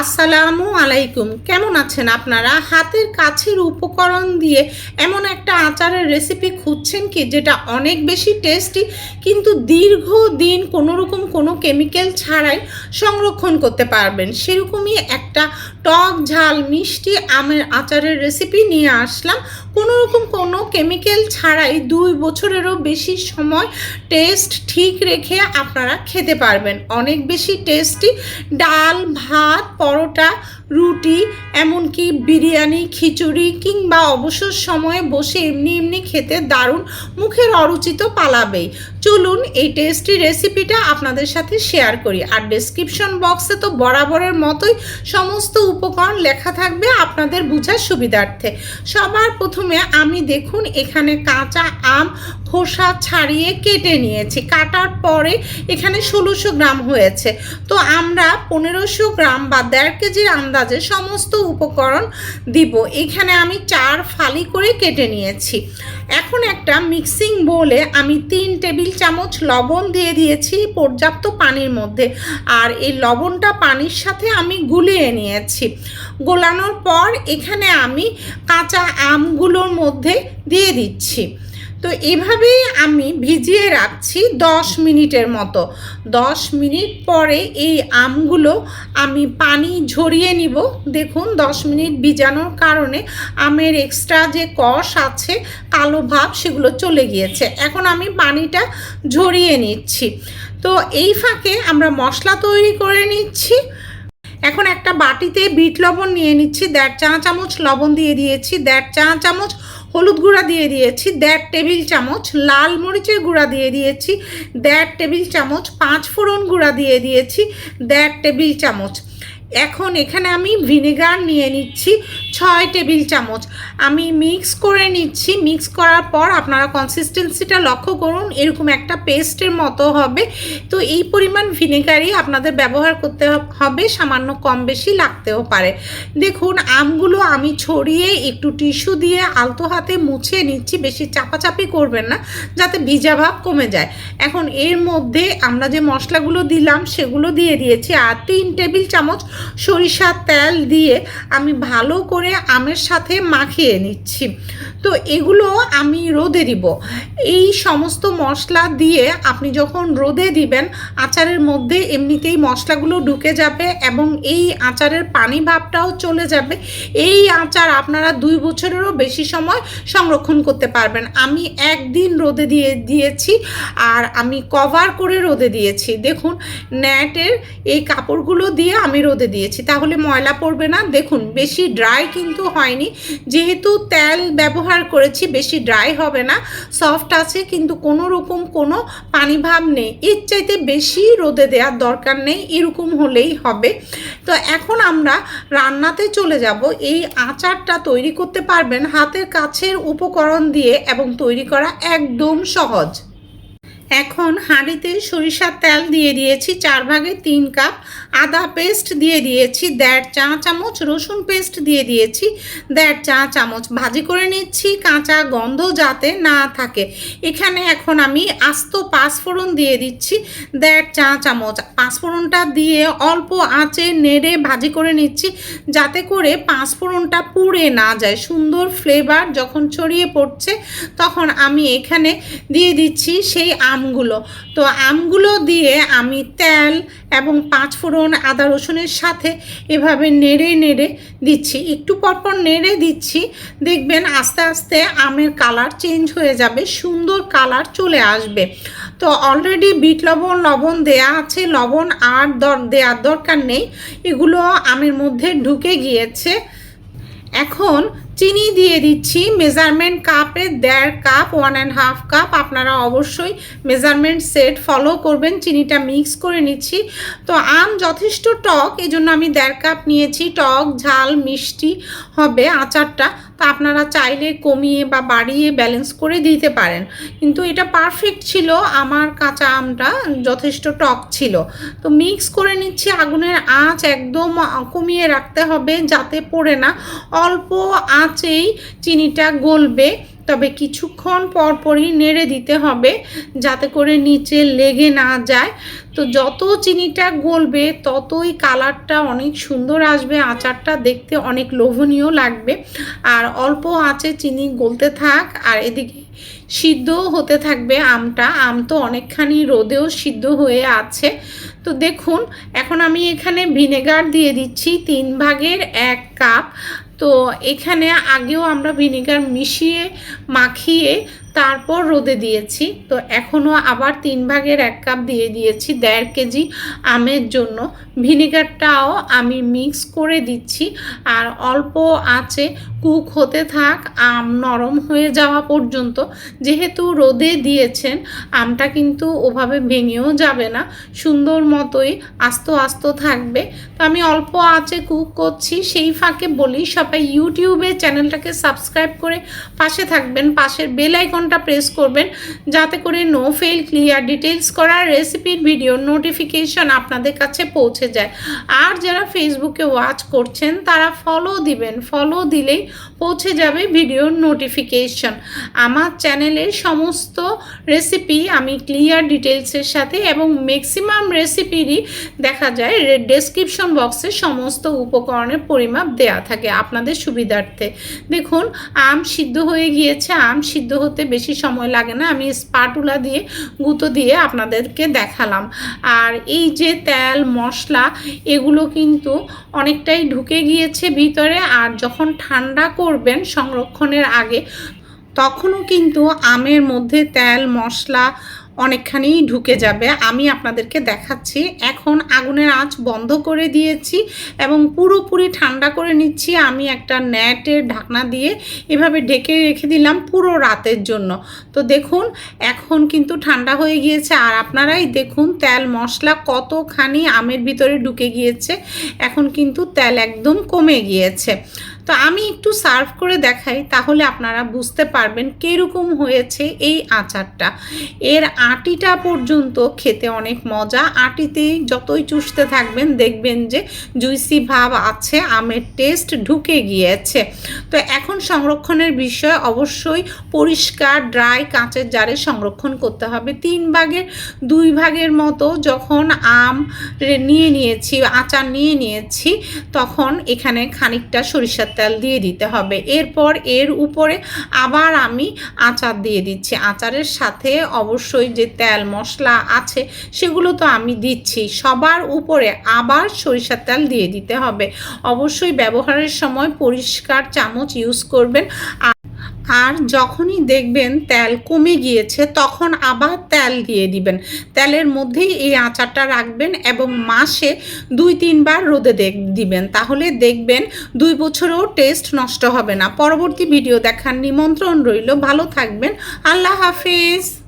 আসসালামু আলাইকুম। কেমন আছেন আপনারা? হাতের কাছের উপকরণ দিয়ে এমন একটা আচারের রেসিপি খুঁজছেন কি, যেটা অনেক বেশি টেস্টি কিন্তু দীর্ঘ দিন কোনো রকম কোনো কেমিক্যাল ছাড়াই সংরক্ষণ করতে পারবেন? সেরকমই একটা টক ঝাল, মিষ্টি আমের আচারের রেসিপি নিয়ে আসলাম। কোনো রকম কোনো কেমিক্যাল ছাড়াই দুই বছরেরও বেশি সময় টেস্ট ঠিক রেখে আপনারা খেতে পারবেন। অনেক বেশি টেস্টি ডাল, ভাত পরোটা, রুটি, এমনকি বিরিয়ানি, খিচুড়ি কিংবা অবসর সময়ে বসে এমনি এমনি খেতে দারুণ মুখের অরুচিত পালাবেই। চলুন এই টেস্টি রেসিপিটা আপনাদের সাথে শেয়ার করি। আর ডেসক্রিপশন বক্সে তো বরাবরের মতোই সমস্ত উপকরণ লেখা থাকবে আপনাদের বোঝার সুবিধার্থে। সবার প্রথমে আমি দেখুন এখানে কাঁচা আম, খোসা ছাড়িয়ে কেটে নিয়েছি। কাটার পরে এখানে ষোলোশো গ্রাম হয়েছে। তো আমরা পনেরোশো গ্রাম বা দেড় কেজির আন্দাজে সমস্ত উপকরণ দিব। এখানে আমি চার ফালি করে কেটে নিয়েছি। এখন একটা মিক্সিং বোলে আমি তিন টেবিল চামচ লবণ দিয়ে দিয়েছি পর্যাপ্ত পানির মধ্যে। আর এই লবণটা পানির সাথে আমি গুলিয়ে নিয়েছি। গোলানোর পর এখানে আমি কাঁচা আমগুলোর মধ্যে দিয়ে দিচ্ছি। তো এভাবেই আমি ভিজিয়ে রাখছি দশ মিনিটের মতো। দশ মিনিট পরে এই আমগুলো আমি পানি ঝরিয়ে নিব। দেখুন, দশ মিনিট ভিজানোর কারণে আমের এক্সট্রা যে কষ আছে, কালো ভাব, সেগুলো চলে গিয়েছে। এখন আমি পানিটা ঝরিয়ে নিচ্ছি। তো এই ফাঁকে আমরা মশলা তৈরি করে নিচ্ছি। এখন একটা বাটিতে বিট লবণ নিয়ে নিচ্ছি। দেড় চা চামচ লবণ দিয়ে দিয়েছি। দেড় চা চামচ হলুদ গুঁড়া দিয়ে দিয়েছি, দেড় টেবিল চামচ, লাল মরিচের গুঁড়া দিয়ে দিয়েছি, দেড় টেবিল চামচ, পাঁচ ফোড়ন গুঁড়া দিয়ে দিয়েছি, দেড় টেবিল চামচ। এখন এখানে আমি ভিনেগার নিয়ে নিচ্ছি ছয় টেবিল চামচ। আমি মিক্স করে নিচ্ছি। মিক্স করার পর আপনারা কনসিস্টেন্সিটা লক্ষ্য করুন, এরকম একটা পেস্টের মতো হবে। তো এই পরিমাণ ভিনেগারই আপনাদের ব্যবহার করতে হবে, সামান্য কম বেশি লাগতেও পারে। দেখুন, আমগুলো আমি ছড়িয়ে একটু টিস্যু দিয়ে আলতো হাতে মুছে নিচ্ছি, বেশি চাপাচাপি করবেন না, যাতে ভিজা ভাব কমে যায়। এখন এর মধ্যে আমরা যে মশলাগুলো দিলাম, সেগুলো দিয়ে দিয়েছি। আর তিন টেবিল চামচ সরিষার তেল দিয়ে আমি ভালো করে আমের সাথে মাখিয়ে নিচ্ছি। তো এগুলো আমি রোদে দিব। এই সমস্ত মশলা দিয়ে আপনি যখন রোদে দিবেন, আচারের মধ্যে এমনিতেই মশলাগুলো ঢুকে যাবে এবং এই আচারের পানি ভাবটাও চলে যাবে। এই আচার আপনারা দুই বছরেরও বেশি সময় সংরক্ষণ করতে পারবেন। আমি একদিন রোদে দিয়ে দিয়েছি আর আমি কভার করে রোদে দিয়েছি। দেখুন ন্যাটের এই কাপড়গুলো দিয়ে আমি রোদে দিয়েছি। তাহলে ময়লা পড়বে না। দেখুন, বেশি ড্রাই কিন্তু হয়নি। যেহেতু তেল ব্যবহার করেছি, বেশি ড্রাই হবে না। সফট আছে, কিন্তু কোনো রকম কোনো পানি ভাব নেই। এর চাইতে বেশি রোদে দেওয়ার দরকার নেই, এরকম হলেই হবে। তো এখন আমরা রান্নাতে চলে যাব। এই আচারটা তৈরি করতে পারবেন হাতের কাছের উপকরণ দিয়ে এবং তৈরি করা একদম সহজ। এখন হাঁড়িতে সরিষার তেল দিয়ে দিয়েছি চার ভাগে তিন কাপ, আদা পেস্ট দিয়ে দিয়েছি দেড় চা চামচ, রসুন পেস্ট দিয়ে দিয়েছি দেড় চা চামচ। ভাজি করে নিচ্ছি, কাঁচা গন্ধ যাতে না থাকে। এখানে এখন আমি আস্ত পাঁচফোড়ন দিয়ে দিচ্ছি দেড় চা চামচ। পাঁচফোড়নটা দিয়ে অল্প আঁচে নেড়ে ভাজি করে নিচ্ছি যাতে করে পাঁচফোড়নটা পুড়ে না যায়। সুন্দর ফ্লেভার যখন ছড়িয়ে পড়ছে তখন আমি এখানে দিয়ে দিচ্ছি সেই আমগুলো। তো আমগুলো দিয়ে আমি তেল এবং পাঁচ ফোড়ন আদা রসুনের সাথে এভাবে নেড়ে নেড়ে দিচ্ছি। একটু পরপর নেড়ে দিচ্ছি। দেখবেন আস্তে আস্তে আমের কালার চেঞ্জ হয়ে যাবে, সুন্দর কালার চলে আসবে। তো অলরেডি বিট লবণ লবণ দেয়া আছে, লবণ আর দর দেওয়ার দরকার নেই। এগুলো আমের মধ্যে ঢুকে গিয়েছে। এখন চিনি দিয়ে দিচ্ছি। মেজারমেন্ট কাপে দেড় cup one and half cup আপনারা অবশ্যই মেজারমেন্ট সেট ফলো করবেন। চিনিটা মিক্স করে নিচ্ছি। তো আম যথেষ্ট টক এই জন্য আমি দেড় কাপ নিয়েছি। টক, ঝাল, মিষ্টি হবে আচারটা। তো আপনারা চাইলে কমিয়ে বা বাড়িয়ে ব্যালেন্স করে দিতে পারেন। কিন্তু এটা পারফেক্ট ছিল, আমার কাঁচা আমটা যথেষ্ট টক ছিল। তো মিক্স করে নিচ্ছি, আগুনের আঁচ একদম কমিয়ে রাখতে হবে যাতে পড়ে না। অল্প আঁচেই চিনিটা গলবে। তবে কিছুক্ষণ পরপরই নেড়ে দিতে হবে যাতে করে নিচে লেগে না যায়। তো যত চিনিটা গলবে, ততই কালারটা অনেক সুন্দর আসবে, আচারটা দেখতে অনেক লোভনীয় লাগবে। আর অল্প আঁচে চিনি গলতে থাক, আর এদিকে সিদ্ধ হতে থাকবে আমটা। আম তো অনেকখানি রোদেও সিদ্ধ হয়ে আছে। তো দেখুন, এখন আমি এখানে ভিনেগার দিয়ে দিচ্ছি তিন ভাগের এক কাপ। তো এখানে আগেও আমরা ভিনেগার মিশিয়ে মাখিয়ে তারপর রোদে দিয়েছি। তো এখনও আবার তিন ভাগের এক কাপ দিয়ে দিয়েছি দেড় কেজি আমের জন্য। ভিনেগারটাও আমি মিক্স করে দিচ্ছি। আর অল্প আঁচে কুক হতে থাক, আম নরম হয়ে যাওয়া পর্যন্ত। যেহেতু রোদে দিয়েছেন, আমটা কিন্তু ওভাবে ভেঙেও যাবে না। সুন্দর মতোই আস্ত আস্ত থাকবে। তো আমি অল্প আঁচে কুক করছি। সেই ফাঁকে বলি, সবাই ইউটিউবে চ্যানেলটাকে সাবস্ক্রাইব করে পাশে থাকবেন। পাশের বেল আইকনটা প্রেস করবেন, যাতে করে নো ফেল ক্লিয়ার ডিটেলস করা রেসিপির ভিডিও নোটিফিকেশন আপনাদের কাছে পৌঁছে যায়। আর যারা ফেসবুকে ওয়াচ করছেন, তারা ফলো দিবেন। ফলো দিলেই পৌঁছে যাবে ভিডিওর নোটিফিকেশন আমার চ্যানেলের সমস্ত রেসিপি আমি ক্লিয়ার ডিটেলসের সাথে এবং ম্যাক্সিমাম রেসিপিরই দেখা যায়। ডেসক্রিপশন বক্সে সমস্ত উপকরণের পরিমাপ দেয়া থাকে আপনাদের সুবিধার্থে। দেখুন, আম সিদ্ধ হয়ে গিয়েছে। আম সিদ্ধ হতে বেশি সময় লাগে না, আমি স্পাটুলা দিয়ে, গুঁতো দিয়ে আপনাদেরকে দেখালাম। আর এই যে তেল, মশলা, এগুলো কিন্তু অনেকটাই ঢুকে গিয়েছে ভিতরে আর যখন ঠান্ডা করবেন সংরক্ষণের আগে, তখনও কিন্তু আমের মধ্যে তেল, মশলা অনেকখানি ঢুকে যাবে। আমি আপনাদেরকে দেখাচ্ছি। এখন আগুনের আঁচ বন্ধ করে দিয়েছি এবং পুরোপুরি ঠান্ডা করে নিচ্ছি। আমি একটা নেটের ঢাকনা দিয়ে এভাবে ঢেকে রেখে দিলাম পুরো রাতের জন্য। তো দেখুন, এখন কিন্তু ঠান্ডা হয়ে গিয়েছে। আর আপনারাই দেখুন, তেল মশলা কতখানি আমের ভিতরে ঢুকে গিয়েছে। এখন কিন্তু তেল একদম কমে গিয়েছে। তো আমি একটু সার্ভ করে দেখাই, তাহলে আপনারা বুঝতে পারবেন কীরকম হয়েছে এই আচারটা। এর আটিটা পর্যন্ত খেতে অনেক মজা। আটিতেই যতই চুষতে থাকবেন, দেখবেন যে জুইসি ভাব আছে, আমের টেস্ট ঢুকে গিয়েছে। তো এখন সংরক্ষণের বিষয় অবশ্যই পরিষ্কার ড্রাই কাঁচের জারে সংরক্ষণ করতে হবে। তিন ভাগের, দুই ভাগের মতো যখন আম নিয়ে নিয়েছি, আচার নিয়ে নিয়েছি, তখন এখানে খানিকটা সরিষার তেল দিয়ে দিতে হবে। এরপর এর উপরে আবার আমি আচার দিয়ে দিচ্ছি। আচারের সাথে অবশ্যই যে তেল, মশলা আছে, সেগুলো তো আমি দিচ্ছি। সবার উপরে আবার সরিষার তেল দিয়ে দিতে হবে। অবশ্যই ব্যবহারের সময় পরিষ্কার চামচ ইউজ করবেন। আর যখনই দেখবেন তেল কমে গিয়েছে, তখন আবার তেল দিয়ে দিবেন। তেলের মধ্যেই এই আচারটা রাখবেন এবং মাসে দুই, তিনবার রোদে দিবেন। তাহলে দেখবেন দুই বছরেও টেস্ট নষ্ট হবে না। পরবর্তী ভিডিও দেখার নিমন্ত্রণ রইল। ভালো থাকবেন। আল্লাহ হাফিজ।